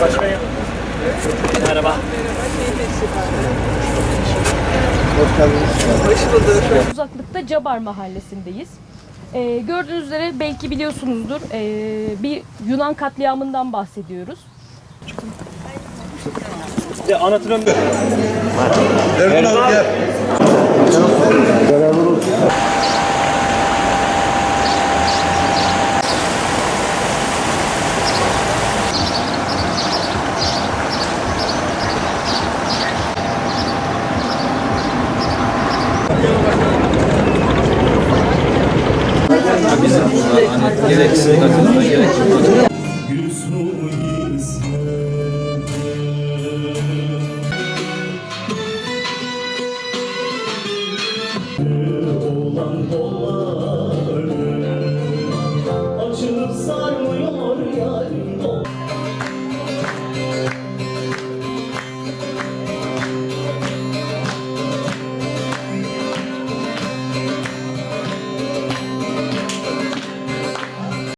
Başkanım. Merhaba. Uzaklıkta Cabar mahallesindeyiz. Ee, gördüğünüz üzere belki biliyorsunuzdur ee, bir Yunan katliamından bahsediyoruz. Bizim bunlar hani gerek sıkıntıda gerek. Açılıp sarmıyor